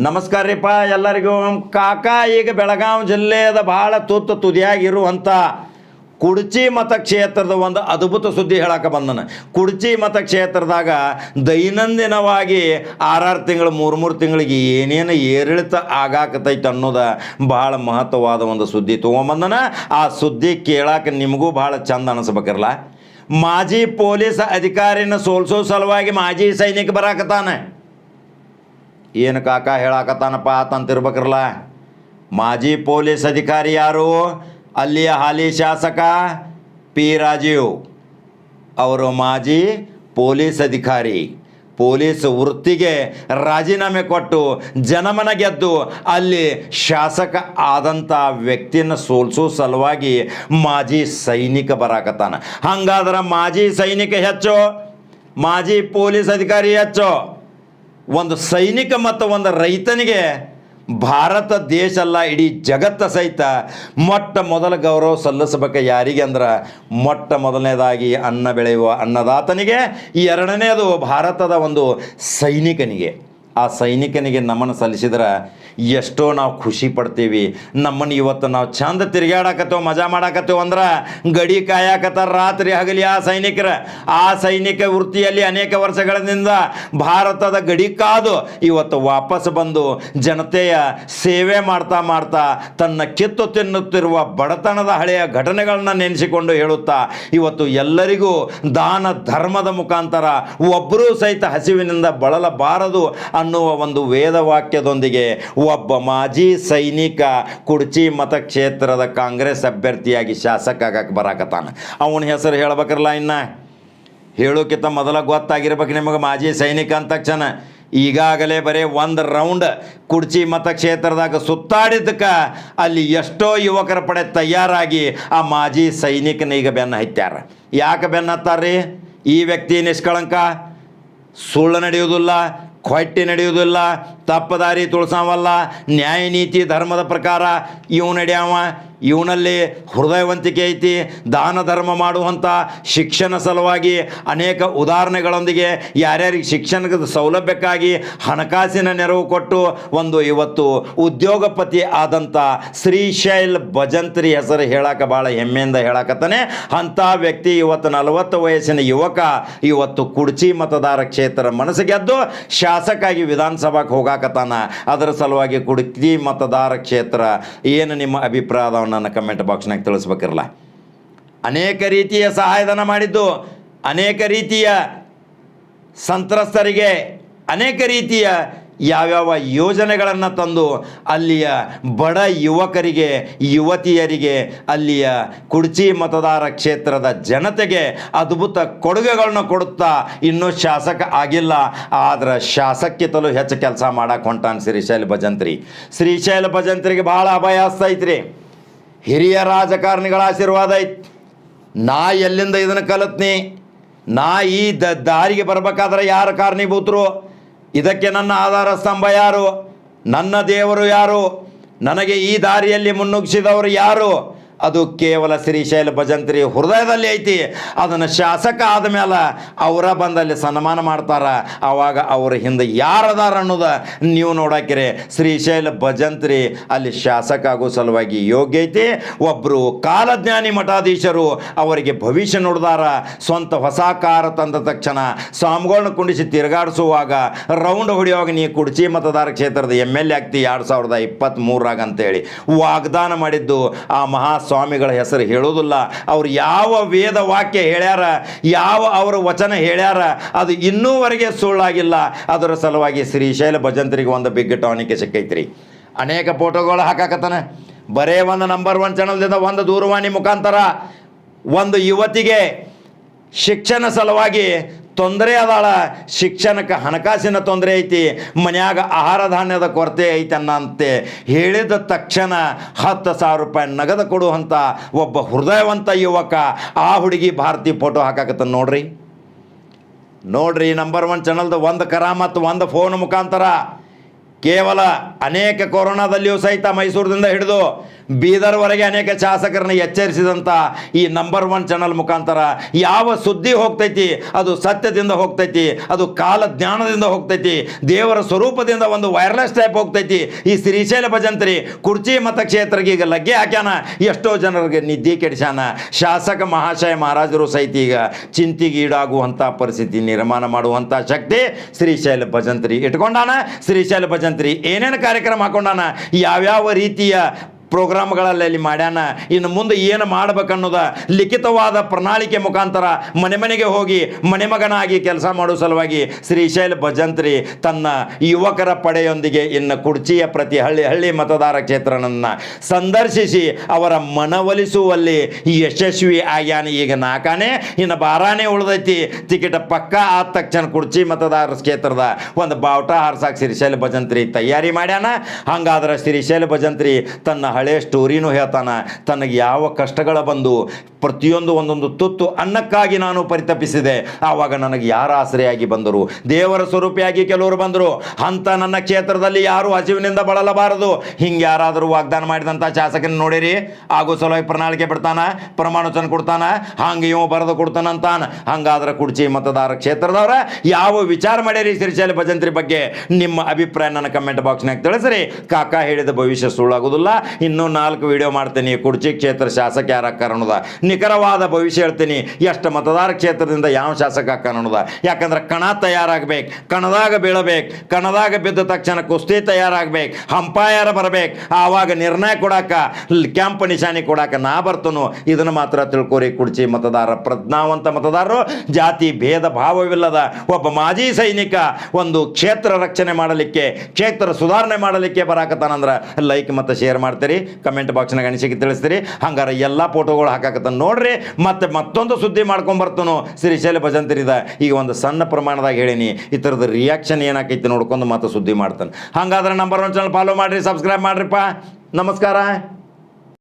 ನಮಸ್ಕಾರ ರೀಪ ಎಲ್ಲರಿಗೂ. ಕಾಕ ಈಗ ಬೆಳಗಾವಿ ಜಿಲ್ಲೆಯದ ಭಾಳ ತುತ್ತು ತುದಿಯಾಗಿರುವಂಥ ಕುಡ್ಚಿ ಮತಕ್ಷೇತ್ರದ ಒಂದು ಅದ್ಭುತ ಸುದ್ದಿ ಹೇಳಕ್ಕೆ ಬಂದನ. ಕುಡ್ಚಿ ಮತಕ್ಷೇತ್ರದಾಗ ದೈನಂದಿನವಾಗಿ ಆರಾರು ತಿಂಗಳು, ಮೂರು ಮೂರು ತಿಂಗಳಿಗೆ ಏನೇನು ಏರಿಳಿತ ಆಗಾಕತೈತೆ ಅನ್ನೋದ ಭಾಳ ಮಹತ್ವವಾದ ಒಂದು ಸುದ್ದಿ ತೊಗೊಂಬಂದನ. ಆ ಸುದ್ದಿ ಕೇಳಕ್ಕೆ ನಿಮಗೂ ಭಾಳ ಚಂದ ಅನಿಸ್ಬೇಕಿರಲ್ಲ ಮಾಜಿ ಪೊಲೀಸ್ ಅಧಿಕಾರಿನ ಸೋಲ್ಸೋ ಸಲುವಾಗಿ ಮಾಜಿ ಸೈನಿಕ ಬರಾಕತ್ತಾನೆ. ಏನು ಕಾಕ ಹೇಳಾಕತ್ತಾನಪ್ಪ ಆತಂತಿರ್ಬೇಕ್ರಲ್ಲ ಮಾಜಿ ಪೊಲೀಸ್ ಅಧಿಕಾರಿ ಯಾರು? ಅಲ್ಲಿಯ ಹಾಲಿ ಶಾಸಕ ಪಿ ರಾಜೀವ್. ಅವರು ಮಾಜಿ ಪೊಲೀಸ್ ಅಧಿಕಾರಿ. ಪೊಲೀಸ್ ವೃತ್ತಿಗೆ ರಾಜೀನಾಮೆ ಕೊಟ್ಟು ಜನಮನ ಗೆದ್ದು ಅಲ್ಲಿ ಶಾಸಕ ಆದಂಥ ವ್ಯಕ್ತಿಯನ್ನು ಸೋಲ್ಸೋ ಸಲುವಾಗಿ ಮಾಜಿ ಸೈನಿಕ ಬರಾಕತ್ತಾನ. ಹಂಗಾದ್ರೆ ಮಾಜಿ ಸೈನಿಕ ಹೆಚ್ಚು, ಮಾಜಿ ಪೊಲೀಸ್ ಅಧಿಕಾರಿ ಹೆಚ್ಚು. ಒಂದು ಸೈನಿಕ ಮತ್ತು ಒಂದು ರೈತನಿಗೆ ಭಾರತ ದೇಶ ಅಲ್ಲ, ಇಡೀ ಜಗತ್ತ ಸಹಿತ ಮೊಟ್ಟ ಮೊದಲ ಗೌರವ ಸಲ್ಲಿಸಬೇಕು ಯಾರಿಗೆ ಅಂದ್ರೆ ಮೊಟ್ಟ ಮೊದಲನೇದಾಗಿ ಅನ್ನ ಬೆಳೆಯುವ ಅನ್ನದಾತನಿಗೆ, ಈ ಎರಡನೇದು ಭಾರತದ ಒಂದು ಸೈನಿಕನಿಗೆ. ಆ ಸೈನಿಕನಿಗೆ ನಮನ ಸಲ್ಲಿಸಿದ್ರೆ ಎಷ್ಟೋ ನಾವು ಖುಷಿ ಪಡ್ತೀವಿ. ನಮ್ಮನ್ನು ಇವತ್ತು ನಾವು ಚಂದ ತಿರುಗಾಡಕತ್ತೇವೆ ಮಜಾ ಮಾಡಾಕತ್ತೇವೆ ಅಂದ್ರೆ ಗಡಿ ಕಾಯಾಕತ್ತಾರ ರಾತ್ರಿ ಹಗಲಿ ಆ ಸೈನಿಕರ. ಆ ಸೈನಿಕ ವೃತ್ತಿಯಲ್ಲಿ ಅನೇಕ ವರ್ಷಗಳಿಂದ ಭಾರತದ ಗಡಿ ಕಾದು ಇವತ್ತು ವಾಪಸ್ ಬಂದು ಜನತೆಯ ಸೇವೆ ಮಾಡ್ತಾ ಮಾಡ್ತಾ ತನ್ನ ಕಿತ್ತು ತಿನ್ನುತ್ತಿರುವ ಬಡತನದ ಹಳೆಯ ಘಟನೆಗಳನ್ನ ನೆನೆಸಿಕೊಂಡು ಹೇಳುತ್ತಾ, ಇವತ್ತು ಎಲ್ಲರಿಗೂ ದಾನ ಧರ್ಮದ ಮುಖಾಂತರ ಒಬ್ಬರೂ ಸಹಿತ ಹಸಿವಿನಿಂದ ಬಳಲಬಾರದು ಅನ್ನುವ ಒಂದು ವೇದವಾಕ್ಯದೊಂದಿಗೆ ಒಬ್ಬ ಮಾಜಿ ಸೈನಿಕ ಕುಡ್ಚಿ ಮತಕ್ಷೇತ್ರದ ಕಾಂಗ್ರೆಸ್ ಅಭ್ಯರ್ಥಿಯಾಗಿ ಶಾಸಕ ಆಗಕ್ಕೆ ಬರಾಕತ್ತಾನ. ಅವನ ಹೆಸರು ಹೇಳ್ಬೇಕ್ರಲ್ಲ ಇನ್ನ? ಹೇಳೋಕ್ಕಿಂತ ಮೊದಲ ಗೊತ್ತಾಗಿರ್ಬೇಕು ನಿಮಗೆ ಮಾಜಿ ಸೈನಿಕ ಅಂದ ತಕ್ಷಣ. ಈಗಾಗಲೇ ಬರೀ ಒಂದು ರೌಂಡ್ ಕುಡ್ಚಿ ಮತಕ್ಷೇತ್ರದಾಗ ಸುತ್ತಾಡಿದ್ದಕ್ಕೆ ಅಲ್ಲಿ ಎಷ್ಟೋ ಯುವಕರ ಪಡೆ ತಯಾರಾಗಿ ಆ ಮಾಜಿ ಸೈನಿಕನ ಈಗ ಬೆನ್ನ ಹತ್ಯಾರ. ಯಾಕೆ ಬೆನ್ನ ಹತ್ತಾರ್ರಿ? ಈ ವ್ಯಕ್ತಿ ನಿಷ್ಕಳಂಕ? ಸುಳ್ಳು ನಡೆಯುವುದಿಲ್ಲ ಕೊಟ್ಟಿ ನಡೆಯುವುದಿಲ್ಲ ತಪ್ಪದಾರಿ ತುಳ್ಸಾವಲ್ಲ. ನ್ಯಾಯ ನೀತಿ ಧರ್ಮದ ಪ್ರಕಾರ ಇವು ನಡೆಯವ ಇವನಲ್ಲಿ ಹೃದಯವಂತಿಕೆ ಐತಿ, ದಾನ ಧರ್ಮ ಮಾಡುವಂಥ ಶಿಕ್ಷಣ ಸಲುವಾಗಿ ಅನೇಕ ಉದಾಹರಣೆಗಳೊಂದಿಗೆ ಯಾರ್ಯಾರಿಗೆ ಶಿಕ್ಷಣದ ಸೌಲಭ್ಯಕ್ಕಾಗಿ ಹಣಕಾಸಿನ ನೆರವು ಕೊಟ್ಟು ಒಂದು ಇವತ್ತು ಉದ್ಯೋಗಪತಿ ಆದಂಥ ಶ್ರೀಶೈಲ್ ಭಜಂತ್ರಿ ಹೆಸರು ಹೇಳಕ್ಕೆ ಭಾಳ ಹೆಮ್ಮೆಯಿಂದ ಹೇಳಕತ್ತಾನೆ. ಅಂಥ ವ್ಯಕ್ತಿ ಇವತ್ತು ನಲವತ್ತು ವಯಸ್ಸಿನ ಯುವಕ ಇವತ್ತು ಕುಡ್ಚಿ ಮತದಾರ ಕ್ಷೇತ್ರ ಮನಸ್ಸು ಗೆದ್ದು ಶಾಸಕಾಗಿ ವಿಧಾನಸಭಾಕ್ಕೆ ಹೋಗಾಕತ್ತಾನ. ಅದರ ಸಲುವಾಗಿ ಕುಡ್ಚಿ ಮತದಾರ ಕ್ಷೇತ್ರ, ಏನು ನಿಮ್ಮ ಅಭಿಪ್ರಾಯ ನನ್ನ ಕಮೆಂಟ್ ಬಾಕ್ಸ್ನಾಗ ತಿಳಿಸ್ಬೇಕಿರಲ್ಲ ಅನೇಕ ರೀತಿಯ ಸಹಾಯಧನ ಮಾಡಿದ್ದು, ಅನೇಕ ರೀತಿಯ ಸಂತ್ರಸ್ತರಿಗೆ ಅನೇಕ ರೀತಿಯ ಯಾವ್ಯಾವ ಯೋಜನೆಗಳನ್ನು ತಂದು, ಅಲ್ಲಿಯ ಬಡ ಯುವಕರಿಗೆ, ಯುವತಿಯರಿಗೆ, ಅಲ್ಲಿಯ ಕುಡ್ಚಿ ಮತದಾರ ಕ್ಷೇತ್ರದ ಜನತೆಗೆ ಅದ್ಭುತ ಕೊಡುಗೆಗಳನ್ನ ಕೊಡುತ್ತಾ ಇನ್ನೂ ಶಾಸಕ ಆಗಿಲ್ಲ. ಆದರೆ ಶಾಸಕ್ಕಿಂತಲೂ ಹೆಚ್ಚು ಕೆಲಸ ಮಾಡಕ್ಕೆ ಹೊಂಟಾನ ಶ್ರೀಶೈಲ ಭಜಂತ್ರಿ. ಶ್ರೀಶೈಲ ಭಜಂತ್ರಿಗೆ ಭಾಳ ಅಭಯ ಐತ್ರಿ ಹಿರಿಯ ರಾಜಕಾರಣಿಗಳ ಆಶೀರ್ವಾದ ಐತಿ ನಾ ಎಲ್ಲಿಂದ ಇದನ್ನು ಕಲತ್ನಿ? ನಾ ಈ ದ ದಾರಿಗೆ ಬರಬೇಕಾದ್ರೆ ಯಾರು ಕಾರಣೀಭೂತರು? ಇದಕ್ಕೆ ನನ್ನ ಆಧಾರ ಸ್ತಂಭ ಯಾರು? ನನ್ನ ದೇವರು ಯಾರು? ನನಗೆ ಈ ದಾರಿಯಲ್ಲಿ ಮುನ್ನುಗ್ಗಿಸಿದವರು ಯಾರು? ಅದು ಕೇವಲ ಶ್ರೀಶೈಲ ಭಜಂತ್ರಿ ಹೃದಯದಲ್ಲಿ ಐತಿ. ಅದನ್ನು ಶಾಸಕ ಆದಮೇಲೆ ಅವರ ಬಂದಲ್ಲಿ ಸನ್ಮಾನ ಮಾಡ್ತಾರ. ಆವಾಗ ಅವ್ರ ಹಿಂದೆ ಯಾರದಾರ ಅನ್ನೋದ ನೀವು ನೋಡಾಕಿರಿ. ಶ್ರೀಶೈಲ ಭಜಂತ್ರಿ ಅಲ್ಲಿ ಶಾಸಕ ಆಗೋ ಸಲುವಾಗಿ ಯೋಗ್ಯ ಐತಿ. ಒಬ್ಬರು ಕಾಲಜ್ಞಾನಿ ಮಠಾಧೀಶರು ಅವರಿಗೆ ಭವಿಷ್ಯ ನೋಡ್ದಾರ. ಸ್ವಂತ ಹೊಸ ಕಾರ ತಂದ ತಕ್ಷಣ ಸ್ವಾಮಿಗಳನ್ನ ಕುಂಡಿಸಿ ತಿರುಗಾಡಿಸುವಾಗ ರೌಂಡ್ ಹೊಡೆಯುವಾಗ ನೀ ಕುಡ್ಚಿ ಮತದಾರ ಕ್ಷೇತ್ರದ ಎಂ ಎಲ್ ಎ ಆಗ್ತಿ ಎರಡು ಸಾವಿರದ ಇಪ್ಪತ್ತ್ಮೂರಾಗ ಅಂತೇಳಿ ವಾಗ್ದಾನ ಮಾಡಿದ್ದು ಆ ಮಹಾಸ್ವಾಮಿಗಳ ಹೆಸರು ಹೇಳೋದಿಲ್ಲ ಅವ್ರು ಯಾವ ವೇದ ವಾಕ್ಯ ಹೇಳ್ಯಾರ, ಯಾವ ಅವರ ವಚನ ಹೇಳ್ಯಾರ, ಅದು ಇನ್ನೂವರೆಗೆ ಸುಳ್ಳಾಗಿಲ್ಲ. ಅದರ ಸಲುವಾಗಿ ಶ್ರೀಶೈಲ ಭಜಂತರಿಗೆ ಒಂದು ಬಿಗ್ ಟಾನಿಕೆ ಸಿಕ್ಕೈತ್ರಿ. ಅನೇಕ ಫೋಟೋಗಳು ಹಾಕಾಕತ್ತಾನೆ. ಬರೇ ಒಂದು ನಂಬರ್ ಒನ್ ಚಾನಲ್ದಿಂದ ಒಂದು ದೂರವಾಣಿ ಮುಖಾಂತರ ಒಂದು ಯುವತಿಗೆ ಶಿಕ್ಷಣ ಸಲುವಾಗಿ ತೊಂದರೆ ಅದಾಳ. ಶಿಕ್ಷಣಕ್ಕೆ ಹಣಕಾಸಿನ ತೊಂದರೆ ಐತಿ. ಮನ್ಯಾಗ ಆಹಾರ ಧಾನ್ಯದ ಕೊರತೆ ಐತಿ ಅನ್ನಂತೆ ಹೇಳಿದ ತಕ್ಷಣ ಹತ್ತು ಸಾವಿರ ರೂಪಾಯಿ ನಗದು ಕೊಡುವಂಥ ಒಬ್ಬ ಹೃದಯವಂತ ಯುವಕ ಆ ಹುಡುಗಿ ಭಾರತಿ ಫೋಟೋ ಹಾಕಾಕತ್ತ ನೋಡ್ರಿ. ನೋಡ್ರಿ ನಂಬರ್ ಒನ್ ಚಾನಲ್ದು ಒಂದು ಕರ ಮತ್ತು ಒಂದು ಫೋನ್ ಮುಖಾಂತರ ಕೇವಲ ಅನೇಕ ಕೊರೋನಾದಲ್ಲಿಯೂ ಸಹಿತ ಮೈಸೂರಿನಿಂದ ಹಿಡಿದು ಬೀದರ್ವರೆಗೆ ಅನೇಕ ಶಾಸಕರನ್ನ ಎಚ್ಚರಿಸಿದಂಥ ಈ ನಂಬರ್ ಒನ್ ಚಾನಲ್ ಮುಖಾಂತರ ಯಾವ ಸುದ್ದಿ ಹೋಗ್ತೈತಿ, ಅದು ಸತ್ಯದಿಂದ ಹೋಗ್ತೈತಿ, ಅದು ಕಾಲ ಜ್ಞಾನದಿಂದ ಹೋಗ್ತೈತಿ, ದೇವರ ಸ್ವರೂಪದಿಂದ ಒಂದು ವೈರ್ಲೆಸ್ ಟೈಪ್ ಹೋಗ್ತೈತಿ, ಈ ಶ್ರೀಶೈಲ ಭಜಂತ್ರಿ ಕುರ್ಚಿ ಮತಕ್ಷೇತ್ರಕ್ಕೆ ಈಗ ಲಗ್ಗೆ ಹಾಕ್ಯಾನ, ಎಷ್ಟೋ ಜನರಿಗೆ ನಿದ್ದೆ ಕೆಡಿಸ್ಯಾನ. ಶಾಸಕ ಮಹಾಶಯ ಮಹಾರಾಜರು ಸಹಿತ ಈಗ ಚಿಂತೆಗೀಡಾಗುವಂಥ ಪರಿಸ್ಥಿತಿ ನಿರ್ಮಾಣ ಮಾಡುವಂಥ ಶಕ್ತಿ ಶ್ರೀಶೈಲ ಭಜಂತ್ರಿ ಇಟ್ಕೊಂಡಾನ. ಶ್ರೀಶೈಲ ಭಜಂತ್ರಿ ಏನೇನು ಕಾರ್ಯಕ್ರಮ ಹಾಕೊಂಡಾನ, ಯಾವ್ಯಾವ ರೀತಿಯ ಪ್ರೋಗ್ರಾಮ್ಗಳಲ್ಲಿ ಅಲ್ಲಿ ಮಾಡ್ಯಾನ. ಇನ್ನು ಮುಂದೆ ಏನು ಮಾಡ್ಬೇಕನ್ನೋದ ಲಿಖಿತವಾದ ಪ್ರಣಾಳಿಕೆ ಮುಖಾಂತರ ಮನೆ ಮನೆಗೆ ಹೋಗಿ ಮನೆ ಮಗನಾಗಿ ಕೆಲಸ ಮಾಡೋ ಸಲುವಾಗಿ ಶ್ರೀಶೈಲ ಭಜಂತ್ರಿ ತನ್ನ ಯುವಕರ ಪಡೆಯೊಂದಿಗೆ ಇನ್ನು ಕುರ್ಚಿಯ ಪ್ರತಿ ಹಳ್ಳಿ ಹಳ್ಳಿ ಮತದಾರ ಕ್ಷೇತ್ರನನ್ನು ಸಂದರ್ಶಿಸಿ ಅವರ ಮನವೊಲಿಸುವಲ್ಲಿ ಯಶಸ್ವಿ ಆಗ್ಯಾನ ಈಗ ನಾಕಾನೆ. ಇನ್ನು ಬಾರಾನೇ ಉಳಿದೈತಿ. ಟಿಕೆಟ್ ಪಕ್ಕ ಆದ ತಕ್ಷಣ ಕುರ್ಚಿ ಮತದಾರ ಕ್ಷೇತ್ರದ ಒಂದು ಬಾವುಟ ಹಾರ್ಸಾಕ್ ಶ್ರೀಶೈಲ ಭಜಂತ್ರಿ ತಯಾರಿ ಮಾಡ್ಯಾನ. ಹಂಗಾದ್ರೆ ಶ್ರೀಶೈಲ ಭಜಂತ್ರಿ ತನ್ನ ಹಳೆ ಸ್ಟೋರಿನೂ ಹೇಳ್ತಾನ, ತನಗೆ ಯಾವ ಕಷ್ಟಗಳ ಬಂದು ಪ್ರತಿಯೊಂದು ಒಂದೊಂದು ತುತ್ತು ಅನ್ನಕ್ಕಾಗಿ ನಾನು ಪರಿತಪಿಸಿದೆ. ಆವಾಗ ನನಗೆ ಯಾರ ಆಸರೆಯಾಗಿ ಬಂದರು? ದೇವರ ಸ್ವರೂಪಿಯಾಗಿ ಕೆಲವರು ಬಂದರು. ಅಂತ ನನ್ನ ಕ್ಷೇತ್ರದಲ್ಲಿ ಯಾರು ಹಸಿವಿನಿಂದ ಬಳಲಬಾರದು. ಹಿಂಗೆ ಯಾರಾದರೂ ವಾಗ್ದಾನ ಮಾಡಿದಂಥ ಶಾಸಕನ ನೋಡಿರಿ. ಆಗೋ ಸಲುವಾಗಿ ಪ್ರಣಾಳಿಕೆ ಬಿಡ್ತಾನ ಪ್ರಮಾಣೋಚನ ಕೊಡ್ತಾನ ಹಂಗೆ ಇವ ಬರೆದು ಕೊಡ್ತಾನಂತಾನ ಹಂಗಾದ್ರೆ ಕುಡ್ಚಿ ಮತದಾರ ಕ್ಷೇತ್ರದವರ, ಯಾವ ವಿಚಾರ ಮಾಡ್ಯಾರಿ ಸಿರಿಶಾಲಿ ಭಜಂತ್ರಿ ಬಗ್ಗೆ? ನಿಮ್ಮ ಅಭಿಪ್ರಾಯ ನನ್ನ ಕಮೆಂಟ್ ಬಾಕ್ಸ್ನಾಗ ತಿಳಿಸ್ರಿ. ಕಾಕಾ ಹೇಳಿದ ಭವಿಷ್ಯ ಸುಳ್ಳಾಗೋದಿಲ್ಲ. ನಾಲ್ಕು ವಿಡಿಯೋ ಮಾಡ್ತೀನಿ. ಕುರ್ಚಿ ಕ್ಷೇತ್ರ ಶಾಸಕ ಯಾರು ಹಾಕಾರ ನಿಖರವಾದ ಭವಿಷ್ಯ ಹೇಳ್ತೀನಿ. ಎಷ್ಟು ಮತದಾರ ಕ್ಷೇತ್ರದಿಂದ ಯಾವ ಶಾಸಕ ಹಾಕಾರ ಯಾಕಂದ್ರೆ ಕಣ ತಯಾರಾಗಬೇಕು, ಕಣದಾಗ ಬೀಳಬೇಕು, ಕಣದಾಗ ಬಿದ್ದ ತಕ್ಷಣ ಕುಸ್ತಿ ತಯಾರಾಗಬೇಕು, ಹಂಪಾಯಾರ ಬರಬೇಕು. ಆವಾಗ ನಿರ್ಣಯ ಕೊಡಾಕ, ಕ್ಯಾಂಪ್ ನಿಶಾನಿ ಕೊಡಾಕ ನಾ ಬರ್ತನು. ಇದನ್ನು ಮಾತ್ರ ತಿಳ್ಕೊರಿ ಕುರ್ಚಿ ಮತದಾರ. ಪ್ರಜ್ಞಾವಂತ ಮತದಾರರು, ಜಾತಿ ಭೇದ ಭಾವವಿಲ್ಲದ ಒಬ್ಬ ಮಾಜಿ ಸೈನಿಕ ಒಂದು ಕ್ಷೇತ್ರ ರಕ್ಷಣೆ ಮಾಡಲಿಕ್ಕೆ, ಕ್ಷೇತ್ರ ಸುಧಾರಣೆ ಮಾಡಲಿಕ್ಕೆ ಬರಾಕತ್ತಾನಂದ್ರೆ ಲೈಕ್ ಮತ್ತು ಶೇರ್ ಮಾಡ್ತೀರಿ. ಕಮೆಂಟ್ ಬಾಕ್ಸ್ನಾಗ ಅನಿಸಿಕೆ ತಿಳಿಸ್ತೀರಿ. ಹಂಗಾರೆ ಎಲ್ಲ ಫೋಟೋಗಳು ಹಾಕಾಕತ್ತ ನೋಡ್ರಿ. ಮತ್ತೆ ಮತ್ತೊಂದು ಸುದ್ದಿ ಮಾಡ್ಕೊಂಬರ್ತನು ಶ್ರೀಶೈಲ ಭಜಂತರಿದ. ಈಗ ಒಂದು ಸಣ್ಣ ಪ್ರಮಾಣದಾಗ ಹೇಳೀನಿ. ಈ ಥರದ ರಿಯಾಕ್ಷನ್ ಏನಾಕೈತಿ ನೋಡ್ಕೊಂಡು ಮತ್ತೆ ಸುದ್ದಿ ಮಾಡ್ತಾನೆ. ಹಂಗಾದ್ರೆ ನಂಬರ್ ಒನ್ ಚಾನಲ್ ಫಾಲೋ ಮಾಡಿರಿ ಸಬ್ಸ್ಕ್ರೈಬ್ ಮಾಡ್ರಿಪ್ಪ. ನಮಸ್ಕಾರ.